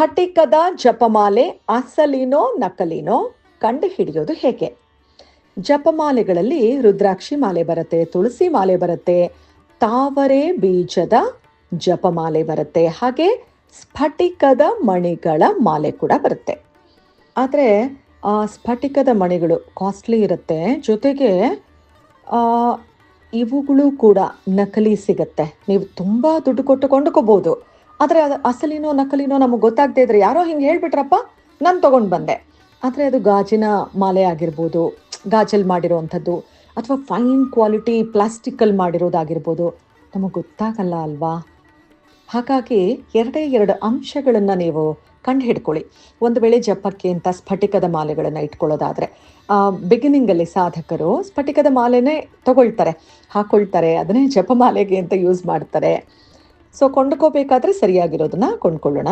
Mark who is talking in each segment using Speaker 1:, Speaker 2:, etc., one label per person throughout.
Speaker 1: ಸ್ಫಟಿಕದ ಜಪಮಾಲೆ, ಅಸಲಿನೋ, ನಕಲಿನೋ ಕಂಡು ಹಿಡಿಯೋದು ಹೇಗೆ? ಜಪಮಾಲೆಗಳಲ್ಲಿ ರುದ್ರಾಕ್ಷಿ ಮಾಲೆ ಬರುತ್ತೆ, ತುಳಸಿ ಮಾಲೆ ಬರುತ್ತೆ, ತಾವರೆ ಬೀಜದ ಜಪಮಾಲೆ ಬರುತ್ತೆ, ಹಾಗೆ ಸ್ಫಟಿಕದ ಮಣಿಗಳ ಮಾಲೆ ಕೂಡ ಬರುತ್ತೆ. ಆದರೆ, ಆ ಸ್ಫಟಿಕದ ಮಣಿಗಳು ಕಾಸ್ಟ್ಲಿ ಇರುತ್ತೆ, ಜೊತೆಗೆ ಇವುಗಳು ಕೂಡ ನಕಲಿ ಸಿಗುತ್ತೆ. ನೀವು ತುಂಬ ದುಡ್ಡು ಕೊಟ್ಟು ಕೊಂಡ್ಕೋಬೋದು. ಆದರೆ ಅದು ಅಸಲಿನೋ ನಕಲಿನೋ ನಮಗೆ ಗೊತ್ತಾಗದೇ ಇದ್ರೆ ಯಾರೋ ಹಿಂಗೆ ಹೇಳ್ಬಿಟ್ರಪ್ಪ, ನಾನು ತೊಗೊಂಡು ಬಂದೆ. ಆದರೆ ಅದು ಗಾಜಿನ ಮಾಲೆ ಆಗಿರ್ಬೋದು ಗಾಜಲ್ಲಿ ಮಾಡಿರೋವಂಥದ್ದು ಅಥವಾ ಫೈನ್ ಕ್ವಾಲಿಟಿ ಪ್ಲಾಸ್ಟಿಕ್ಕಲ್ಲಿ ಮಾಡಿರೋದಾಗಿರ್ಬೋದು, ನಮಗೆ ಗೊತ್ತಾಗಲ್ಲ ಅಲ್ವಾ? ಹಾಗಾಗಿ ಎರಡೇ ಎರಡು ಅಂಶಗಳನ್ನು ನೀವು ಕಂಡು ಹಿಡ್ಕೊಳ್ಳಿ ಒಂದು ವೇಳೆ ಜಪಕ್ಕೆ ಅಂತ ಸ್ಫಟಿಕದ ಮಾಲೆಗಳನ್ನು ಇಟ್ಕೊಳ್ಳೋದಾದರೆ ಬಿಗಿನಿಂಗಲ್ಲಿ ಸಾಧಕರು ಸ್ಫಟಿಕದ ಮಾಲೆನೇ ತಗೊಳ್ತಾರೆ, ಹಾಕೊಳ್ತಾರೆ, ಅದನ್ನೇ ಜಪಮಾಲೆಗೆ ಅಂತ ಯೂಸ್ ಮಾಡ್ತಾರೆ. ಸೊ ಕೊಂಡ್ಕೋಬೇಕಾದ್ರೆ ಸರಿಯಾಗಿರೋದನ್ನ ಕೊಂಡ್ಕೊಳ್ಳೋಣ.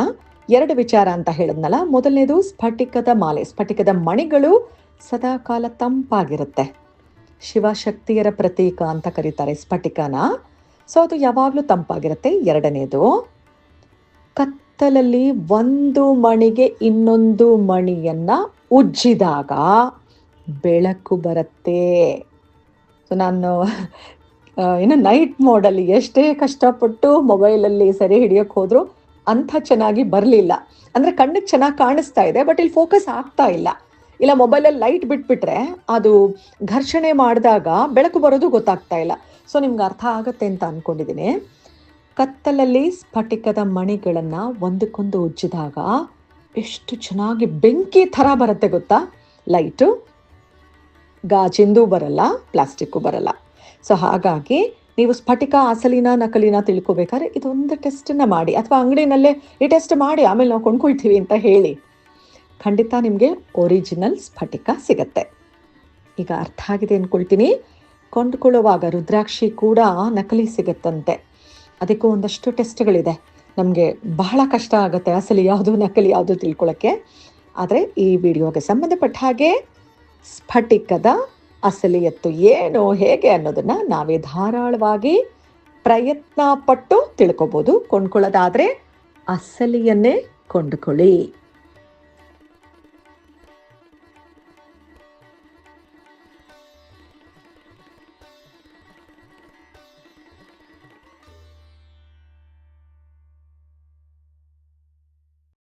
Speaker 1: ಎರಡು ವಿಚಾರ ಅಂತ ಹೇಳಿದ್ನಲ್ಲ, ಮೊದಲನೇದು ಸ್ಫಟಿಕದ ಮಾಲೆ, ಸ್ಫಟಿಕದ ಮಣಿಗಳು ಸದಾಕಾಲ ತಂಪಾಗಿರುತ್ತೆ. ಶಿವಶಕ್ತಿಯರ ಪ್ರತೀಕ ಅಂತ ಕರೀತಾರೆ ಸ್ಫಟಿಕನ. ಸೊ ಅದು ಯಾವಾಗಲೂ ತಂಪಾಗಿರುತ್ತೆ. ಎರಡನೇದು, ಕತ್ತಲಲ್ಲಿ ಒಂದು ಮಣಿಗೆ ಇನ್ನೊಂದು ಮಣಿಯನ್ನ ಉಜ್ಜಿದಾಗ ಬೆಳಕು ಬರುತ್ತೆ. ಸೊ ನಾನು ಇನ್ನು ನೈಟ್ ಮೋಡಲ್ಲಿ ಎಷ್ಟೇ ಕಷ್ಟಪಟ್ಟು ಮೊಬೈಲಲ್ಲಿ ಸೆರೆ ಹಿಡಿಯೋಕೆ ಹೋದ್ರು ಅಂಥ ಚೆನ್ನಾಗಿ ಬರಲಿಲ್ಲ. ಅಂದರೆ ಕಣ್ಣಿಗೆ ಚೆನ್ನಾಗಿ ಕಾಣಿಸ್ತಾ ಇದೆ ಬಟ್ ಇಲ್ಲಿ ಫೋಕಸ್ ಆಗ್ತಾ ಇಲ್ಲ. ಇಲ್ಲ ಮೊಬೈಲಲ್ಲಿ ಲೈಟ್ ಬಿಟ್ಬಿಟ್ರೆ ಅದು ಘರ್ಷಣೆ ಮಾಡಿದಾಗ ಬೆಳಕು ಬರೋದು ಗೊತ್ತಾಗ್ತಾ ಇಲ್ಲ. ಸೊ ನಿಮ್ಗೆ ಅರ್ಥ ಆಗುತ್ತೆ ಅಂತ ಅಂದ್ಕೊಂಡಿದ್ದೀನಿ ಕತ್ತಲಲ್ಲಿ ಸ್ಫಟಿಕದ ಮಣಿಗಳನ್ನು ಒಂದಕ್ಕೊಂದು ಉಜ್ಜಿದಾಗ ಎಷ್ಟು ಚೆನ್ನಾಗಿ ಬೆಂಕಿ ಥರ ಬರುತ್ತೆ ಗೊತ್ತಾ? ಲೈಟು ಗಾಜಿಂದೂ ಬರಲ್ಲ ಪ್ಲಾಸ್ಟಿಕ್ಕು ಬರಲ್ಲ. ಸೊ ಹಾಗಾಗಿ ನೀವು ಸ್ಫಟಿಕ ಅಸಲಿನ ನಕಲಿನ ತಿಳ್ಕೊಬೇಕಾದ್ರೆ ಇದೊಂದು ಟೆಸ್ಟನ್ನು ಮಾಡಿ ಅಥವಾ ಅಂಗಡಿನಲ್ಲೇ ಈ ಟೆಸ್ಟ್ ಮಾಡಿ ಆಮೇಲೆ ನಾವು ಕೊಂಡ್ಕೊಳ್ತೀವಿ ಅಂತ ಹೇಳಿ. ಖಂಡಿತ ನಿಮಗೆ ಒರಿಜಿನಲ್ ಸ್ಫಟಿಕ ಸಿಗತ್ತೆ. ಈಗ ಅರ್ಥ ಆಗಿದೆ ಅಂದ್ಕೊಳ್ತೀನಿ ಕೊಂಡ್ಕೊಳ್ಳುವಾಗ ರುದ್ರಾಕ್ಷಿ ಕೂಡ ನಕಲಿ ಸಿಗತ್ತಂತೆ. ಅದಕ್ಕೂ ಒಂದಷ್ಟು ಟೆಸ್ಟ್ಗಳಿದೆ ನಮಗೆ ಬಹಳ ಕಷ್ಟ ಆಗುತ್ತೆ ಅಸಲಿ ಯಾವುದು ನಕಲಿ ಯಾವುದು ತಿಳ್ಕೊಳ್ಳೋಕ್ಕೆ ಆದರೆ ಈ ವಿಡಿಯೋಗೆ ಸಂಬಂಧಪಟ್ಟ ಹಾಗೆ ಸ್ಫಟಿಕದ ಅಸಲಿಯತ್ತು ಏನು ಹೇಗೆ ಅನ್ನೋದನ್ನ ನಾವೇ ಧಾರಾಳವಾಗಿ ಪ್ರಯತ್ನ ಪಟ್ಟು ತಿಳ್ಕೊಬೋದು. ಕೊಂಡ್ಕೊಳ್ಳೋದಾದರೆ ಅಸಲಿಯನ್ನೇ ಕೊಂಡುಕೊಳ್ಳಿ.